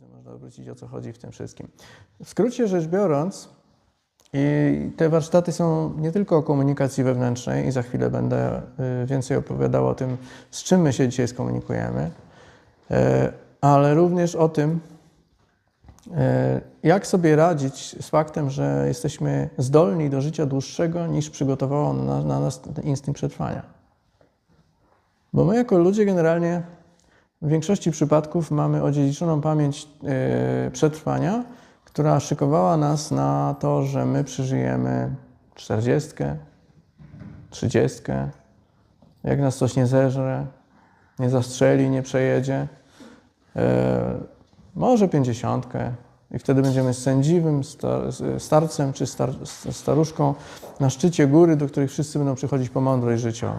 każdy można obrócić, o co chodzi w tym wszystkim. W skrócie rzecz biorąc, i te warsztaty są nie tylko o komunikacji wewnętrznej, i za chwilę będę y, więcej opowiadał o tym, z czym my się dzisiaj skomunikujemy, e, ale również o tym, e, jak sobie radzić z faktem, że jesteśmy zdolni do życia dłuższego niż przygotowało na, na nas instynkt przetrwania. Bo my, jako ludzie, generalnie w większości przypadków mamy odziedziczoną pamięć e, przetrwania, która szykowała nas na to, że my przeżyjemy 40, 30, jak nas coś nie zeżre, nie zastrzeli, nie przejedzie, e, może 50 i wtedy będziemy sędziwym star, starcem czy star, staruszką na szczycie góry, do których wszyscy będą przychodzić po mądrość życiową.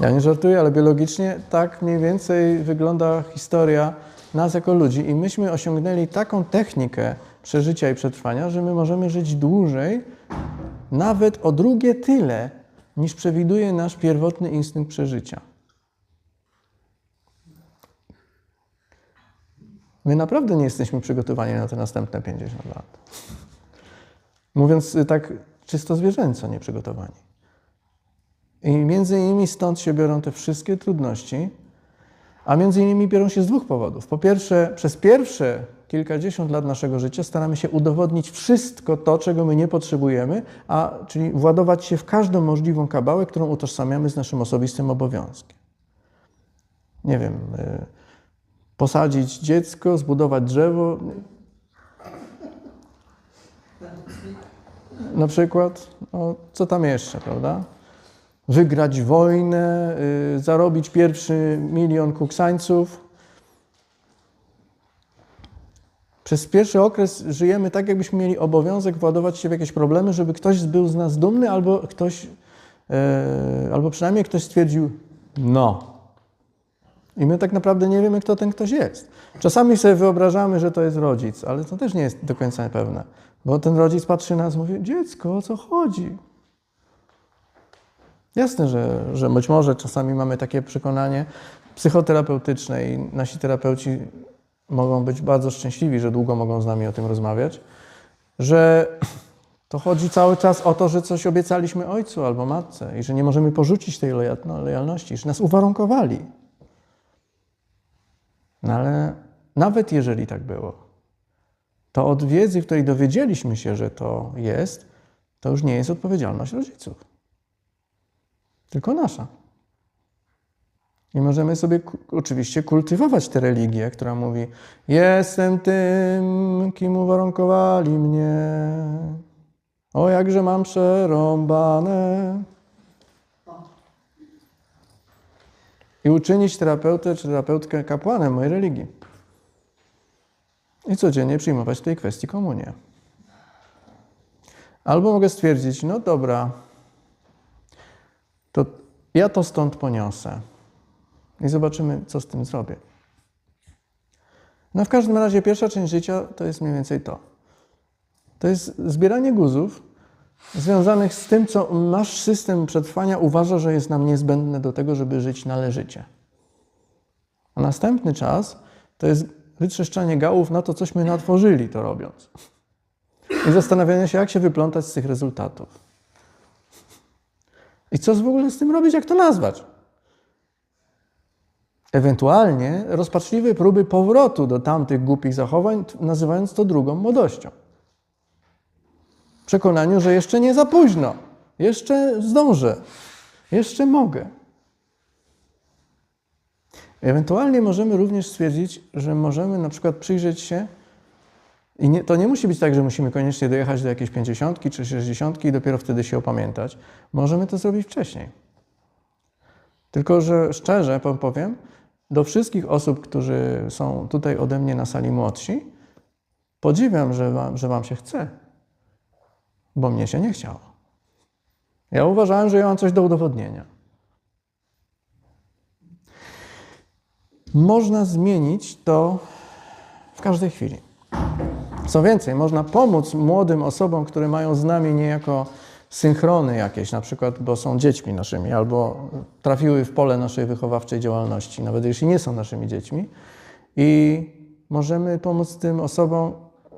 Ja nie żartuję, ale biologicznie tak mniej więcej wygląda historia nas jako ludzi. I myśmy osiągnęli taką technikę przeżycia i przetrwania, że my możemy żyć dłużej, nawet o drugie tyle, niż przewiduje nasz pierwotny instynkt przeżycia. My naprawdę nie jesteśmy przygotowani na te następne 50 lat. Mówiąc tak czysto zwierzęco, nie przygotowani. I między innymi stąd się biorą te wszystkie trudności, a między innymi biorą się z dwóch powodów. Po pierwsze, przez pierwsze kilkadziesiąt lat naszego życia staramy się udowodnić wszystko to, czego my nie potrzebujemy, a czyli władować się w każdą możliwą kabałę, którą utożsamiamy z naszym osobistym obowiązkiem. Nie wiem, y, posadzić dziecko, zbudować drzewo. Na przykład, no, co tam jeszcze, prawda? Wygrać wojnę, y, zarobić pierwszy milion kuksańców. Przez pierwszy okres żyjemy tak, jakbyśmy mieli obowiązek władować się w jakieś problemy, żeby ktoś był z nas dumny, albo ktoś, e, albo przynajmniej ktoś stwierdził no. I my tak naprawdę nie wiemy, kto ten ktoś jest. Czasami sobie wyobrażamy, że to jest rodzic, ale to też nie jest do końca pewne. Bo ten rodzic patrzy na nas i mówi, dziecko, o co chodzi? Jasne, że, że być może czasami mamy takie przekonanie psychoterapeutyczne i nasi terapeuci mogą być bardzo szczęśliwi, że długo mogą z nami o tym rozmawiać, że to chodzi cały czas o to, że coś obiecaliśmy ojcu albo matce i że nie możemy porzucić tej lojalności, że nas uwarunkowali. No ale nawet jeżeli tak było, to od wiedzy, w której dowiedzieliśmy się, że to jest, to już nie jest odpowiedzialność rodziców tylko nasza. I możemy sobie oczywiście kultywować tę religię, która mówi: Jestem tym, kim uwarunkowali mnie. O, jakże mam przerąbane. I uczynić terapeutę czy terapeutkę kapłanem mojej religii. I codziennie przyjmować tej kwestii komunię. Albo mogę stwierdzić: No dobra, to ja to stąd poniosę i zobaczymy, co z tym zrobię. No w każdym razie pierwsza część życia to jest mniej więcej to. To jest zbieranie guzów związanych z tym, co nasz system przetrwania uważa, że jest nam niezbędne do tego, żeby żyć należycie. A następny czas to jest wytrzeszczanie gałów na to, cośmy natworzyli to robiąc. I zastanawianie się, jak się wyplątać z tych rezultatów. I co w ogóle z tym robić, jak to nazwać? Ewentualnie rozpaczliwe próby powrotu do tamtych głupich zachowań, nazywając to drugą młodością. W przekonaniu, że jeszcze nie za późno, jeszcze zdążę, jeszcze mogę. Ewentualnie możemy również stwierdzić, że możemy na przykład przyjrzeć się i nie, to nie musi być tak, że musimy koniecznie dojechać do jakiejś 50 czy 60 i dopiero wtedy się opamiętać. Możemy to zrobić wcześniej. Tylko, że szczerze powiem, do wszystkich osób, którzy są tutaj ode mnie na sali młodsi, podziwiam, że wam, że wam się chce, bo mnie się nie chciało. Ja uważałem, że ja mam coś do udowodnienia. Można zmienić to w każdej chwili. Co więcej, można pomóc młodym osobom, które mają z nami niejako synchrony jakieś, na przykład, bo są dziećmi naszymi, albo trafiły w pole naszej wychowawczej działalności, nawet jeśli nie są naszymi dziećmi. I możemy pomóc tym osobom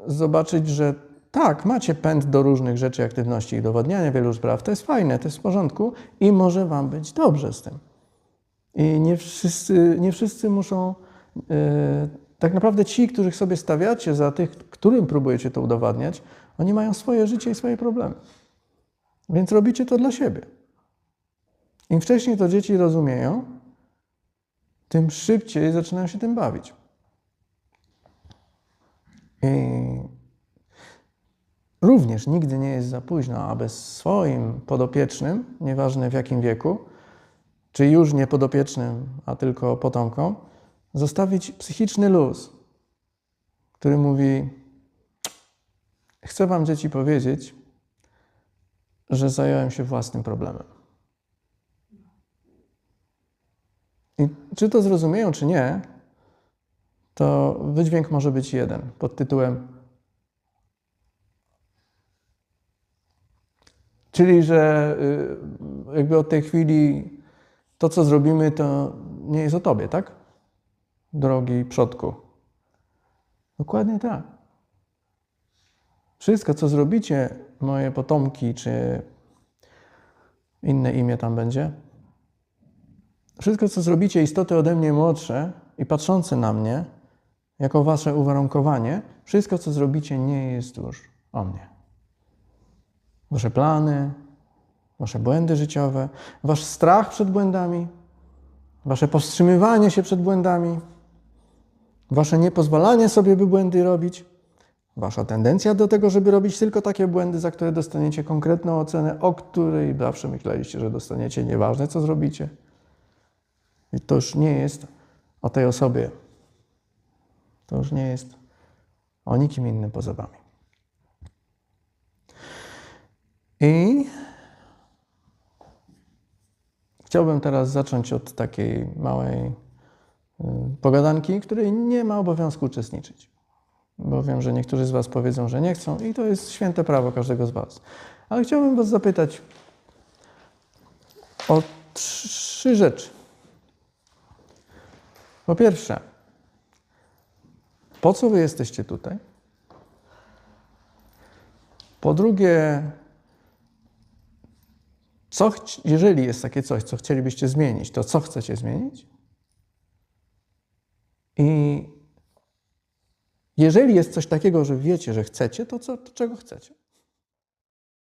zobaczyć, że tak, macie pęd do różnych rzeczy, aktywności i udowodniania wielu spraw. To jest fajne, to jest w porządku i może Wam być dobrze z tym. I nie wszyscy, nie wszyscy muszą. Tak naprawdę ci, których sobie stawiacie za tych, którym próbujecie to udowadniać, oni mają swoje życie i swoje problemy. Więc robicie to dla siebie. Im wcześniej to dzieci rozumieją, tym szybciej zaczynają się tym bawić. I również nigdy nie jest za późno, aby swoim podopiecznym, nieważne w jakim wieku, czy już nie podopiecznym, a tylko potomkom, zostawić psychiczny luz, który mówi: Chcę Wam, dzieci, powiedzieć, że zająłem się własnym problemem. I czy to zrozumieją, czy nie, to wydźwięk może być jeden pod tytułem Czyli, że y, jakby od tej chwili to, co zrobimy, to nie jest o tobie, tak? Drogi przodku. Dokładnie tak. Wszystko, co zrobicie, moje potomki, czy inne imię tam będzie, wszystko, co zrobicie, istoty ode mnie młodsze i patrzące na mnie, jako wasze uwarunkowanie, wszystko, co zrobicie, nie jest już o mnie. Wasze plany, wasze błędy życiowe, wasz strach przed błędami, wasze powstrzymywanie się przed błędami, wasze niepozwalanie sobie, by błędy robić, wasza tendencja do tego, żeby robić tylko takie błędy, za które dostaniecie konkretną ocenę, o której zawsze myśleliście, że dostaniecie, nieważne co zrobicie. I to już nie jest o tej osobie. To już nie jest o nikim innym poza wami. I chciałbym teraz zacząć od takiej małej pogadanki, której nie ma obowiązku uczestniczyć. Bo wiem, że niektórzy z Was powiedzą, że nie chcą, i to jest święte prawo każdego z Was. Ale chciałbym Was zapytać o trzy rzeczy. Po pierwsze, po co Wy jesteście tutaj? Po drugie, co, jeżeli jest takie coś, co chcielibyście zmienić, to co chcecie zmienić? I jeżeli jest coś takiego, że wiecie, że chcecie, to, co, to czego chcecie?